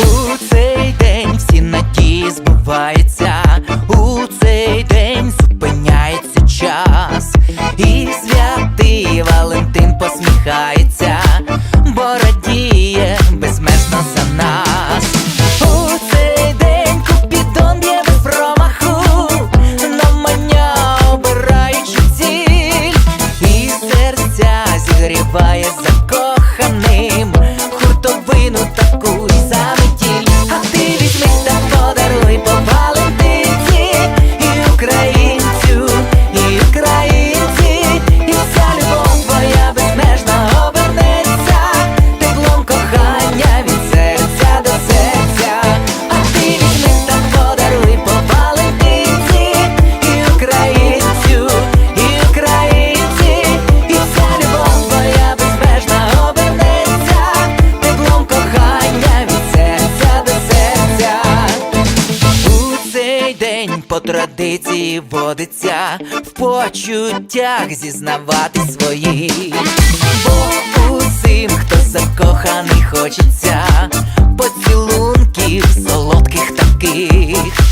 У цей день всі надії збуваються, у цей день зупиняється час, і святий Валентин посміхає. по традиції водиться в почуттях зізнавати свої, бо усім, хто закоханий, хочеться поцілунків солодких таких.